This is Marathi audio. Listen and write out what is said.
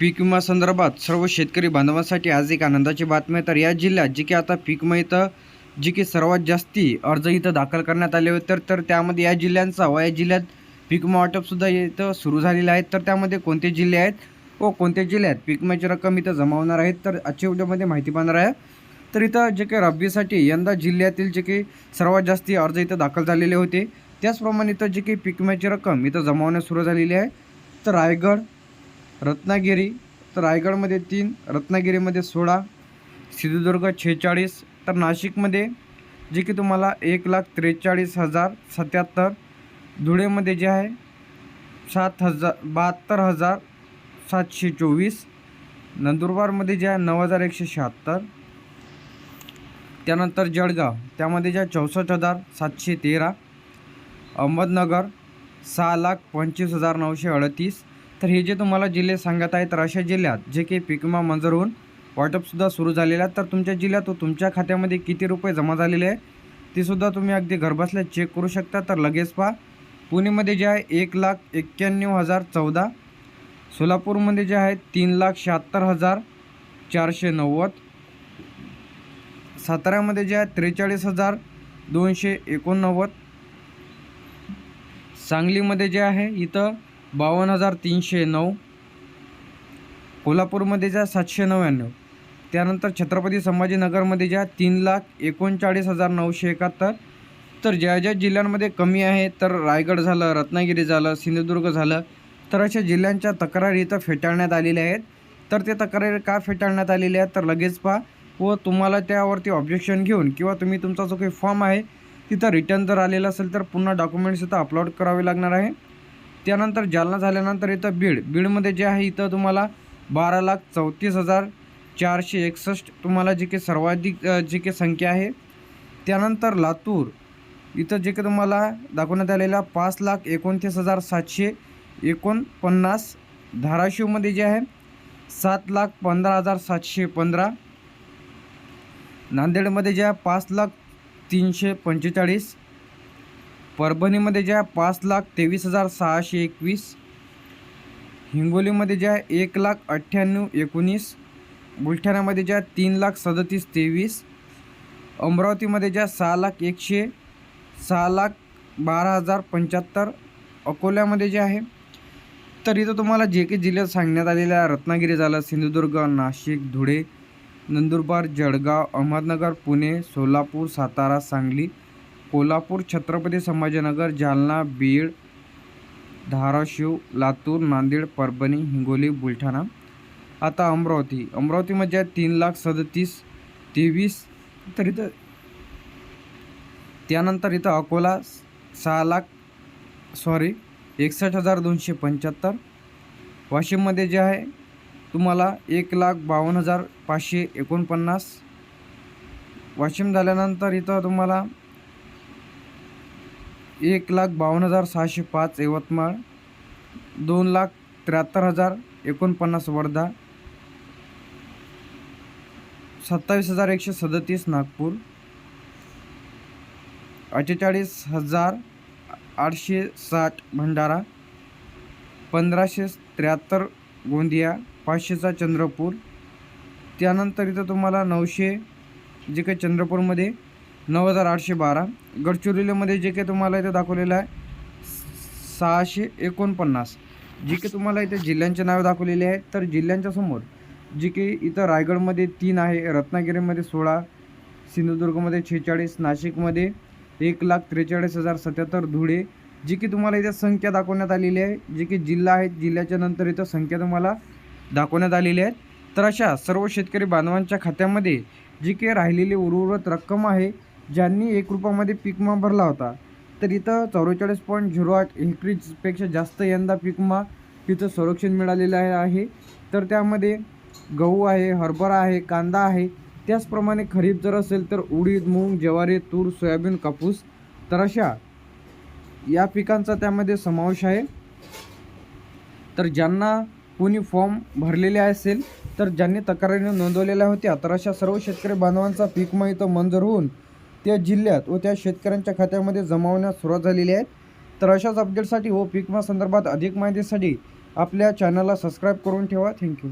पीक विमा संदर्भात सर्व शेतकरी बांधवांसाठी आज एक आनंदाची बातमी आहे. तर या जिल्ह्यात जे की आता पीक विमा इथं जे की सर्वात जास्ती अर्ज इथं दाखल करण्यात आले होते तर तर त्यामध्ये या जिल्ह्यांचा व या जिल्ह्यात पीक विमा वाटपसुद्धा इथं सुरू झालेलं आहे. तर त्यामध्ये कोणते जिल्हे आहेत व कोणत्या जिल्ह्यात पीक विम्याची रक्कम इथं जमा होणार आहेत तर आजच्या व्हिडिओमध्ये माहिती पाहणार आहे. तर इथं जे काही रब्बीसाठी यंदा जिल्ह्यातील जे काही सर्वात जास्ती अर्ज इथं दाखल झालेले होते. त्याचप्रमाणे इथं जे काही पीक विम्याची रक्कम इथं जमा होण्यास सुरू झालेली आहे. तर रायगड रत्नागिरी तर रायगडमध्ये तीन रत्नागिरीमध्ये सोळा सिंधुदुर्ग छेचाळीस तर नाशिकमध्ये जे की तुम्हाला एक लाख त्रेचाळीस हजार सत्याहत्तर धुळेमध्ये जे आहे सात हजार बहात्तर हजार सातशे चोवीस नंदुरबारमध्ये जे आहे नऊ हजार एकशे शहात्तर त्यानंतर जळगाव त्यामध्ये जे आहे चौसष्ट हजार सातशे तेरा अहमदनगर सहा लाख पंचवीस हजार नऊशे अडतीस तर हे जे तुम्हाला जिल्हे सांगत आहे तर अशा जिल्ह्यात जे काही पीक विमा मंजूर होऊन वाटपसुद्धा सुरू झालेलं आहे. तर तुमच्या जिल्ह्यात तुमच्या खात्यामध्ये किती रुपये जमा झालेले आहे तेसुद्धा तुम्ही अगदी घरबसल्या चेक करू शकता. तर लगेच पहा पुणेमध्ये जे आहे एक लाख एक्क्याण्णव हजार चौदा. सोलापूरमध्ये जे आहे तीन लाख शहात्तर हजार चारशे नव्वद. साताऱ्यामध्ये जे आहे त्रेचाळीस हजार दोनशे एकोणनव्वद. सांगलीमध्ये जे आहे इथं बावन्न हजार तीनशे नऊ. कोल्हापूरमध्ये ज्या सातशे नव्याण्णव. त्यानंतर छत्रपती संभाजीनगरमध्ये ज्या तीन लाख एकोणचाळीस हजार नऊशे एकाहत्तर. तर ज्या ज्या जिल्ह्यांमध्ये कमी आहे तर रायगड झालं रत्नागिरी झालं सिंधुदुर्ग झालं तर अशा जिल्ह्यांच्या तक्रारी इथं फेटाळण्यात आलेल्या आहेत. तर ते तक्रारी का फेटाळण्यात आलेल्या आहेत तर लगेच पहा. व तुम्हाला त्यावरती ऑब्जेक्शन घेऊन किंवा तुम्ही तुमचा जो काही फॉर्म आहे तिथं रिटर्न जर आलेला असेल तर पुन्हा डॉक्युमेंट्स इथं अपलोड करावे लागणार आहे. त्यानंतर जालना झाल्यानंतर इथं बीड. बीडमध्ये जे आहे इथं तुम्हाला बारा लाख चौतीस हजार चारशे एकसष्ट तुम्हाला जे काही सर्वाधिक जे काही संख्या आहे. त्यानंतर लातूर. इथं जे काही तुम्हाला दाखवण्यात आलेला पाच लाख एकोणतीस हजार सातशे एकोणपन्नास धाराशिवमध्ये जे आहे सात लाख पंधरा हजार सातशे पंधरा. नांदेडमध्ये जे आहे पाच लाख तीनशे पंचेचाळीस. परभणीमध्ये जे आहे पाच लाख तेवीस हजार सहाशे एकवीस हिंगोलीमध्ये जे आहे एक लाख अठ्ठ्याण्णव एकोणीस बुलढाण्यामध्ये जे आहे तीन लाख सदतीस तेवीस अमरावतीमध्ये जे आहे सहा लाख एकशे सहा लाख बारा हजार पंच्याहत्तर अकोल्यामध्ये जे आहे. तर इथं तुम्हाला जे काही जिल्ह्यात सांगण्यात आलेल्या आहे रत्नागिरी झालं सिंधुदुर्ग नाशिक धुळे नंदुरबार जळगाव अहमदनगर पुणे सोलापूर सातारा सांगली कोल्हापूर छत्रपती संभाजीनगर जालना बीड धाराशिव लातूर नांदेड परभणी हिंगोली बुलढाणा. आता अमरावती. अमरावतीमध्ये म्हणजे आहे तीन लाख सदतीस तेवीस तर इथं त्यानंतर इथं अकोला सहा लाख सॉरी एकसष्ट हजार दोनशे पंच्याहत्तर. वाशिममध्ये जे आहे तुम्हाला एक लाख बावन्न हजार पाचशे एकोणपन्नास. वाशिम झाल्यानंतर इथं तुम्हाला एक लाख बावन्न हजार सहाशे पाच यवतमाळ दोन लाख त्र्याहत्तर हजार एकोणपन्नास वर्धा सत्तावीस हजार एकशे सदतीस नागपूर अठ्ठेचाळीस हजार आठशे साठ भंडारा पंधराशे त्र्याहत्तर गोंदिया पाचशेचा चंद्रपूर. त्यानंतर इथं तुम्हाला नऊशे जे काही चंद्रपूरमध्ये नऊ हजार आठशे बारा गडचिरोलीमध्ये जे काही तुम्हाला इथं दाखवलेलं आहे सहाशे एकोणपन्नास. जे काही तुम्हाला इथे जिल्ह्यांचे नावे दाखवलेले आहेत तर जिल्ह्यांच्या समोर जे काही इथं रायगडमध्ये तीन आहे रत्नागिरीमध्ये सोळा सिंधुदुर्गमध्ये छेचाळीस नाशिकमध्ये एक लाख त्रेचाळीस हजार सत्याहत्तर धुळे. जी की तुम्हाला इथे संख्या दाखवण्यात आलेली आहे जे की जिल्हा आहेत जिल्ह्याच्या नंतर इथं संख्या तुम्हाला दाखवण्यात आलेली आहेत. तर अशा सर्व शेतकरी बांधवांच्या खात्यामध्ये जी काही राहिलेली उर्वरित रक्कम आहे ज्यांनी एक रुपयामध्ये पिकमा भरला होता. तर इथं चौवेचाळीस पॉईंट झिरो आठ हेक्टरीजपेक्षा जास्त यंदा पिकमा तिथं संरक्षण मिळालेलं आहे आहे. तर त्यामध्ये गहू आहे हरभरा आहे कांदा आहे. त्याचप्रमाणे खरीप जर असेल तर उडीद मूग ज्वारी तूर सोयाबीन कापूस तर अशा या पिकांचा त्यामध्ये समावेश आहे. तर ज्यांना कोणी फॉर्म भरलेले असेल तर ज्यांनी तक्रारी नोंदवलेल्या होत्या तर अशा सर्व शेतकरी बांधवांचा पीक इथं मंजूर होऊन त्या जिल्ह्यात व त्या शेतकऱ्यांच्या खात्यामध्ये जमा होण्यास सुरुवात झालेली आहे. तर अशाच अपडेटसाठी व पीकमा संदर्भात अधिक माहितीसाठी आपल्या चॅनलला सबस्क्राईब करून ठेवा. थँक्यू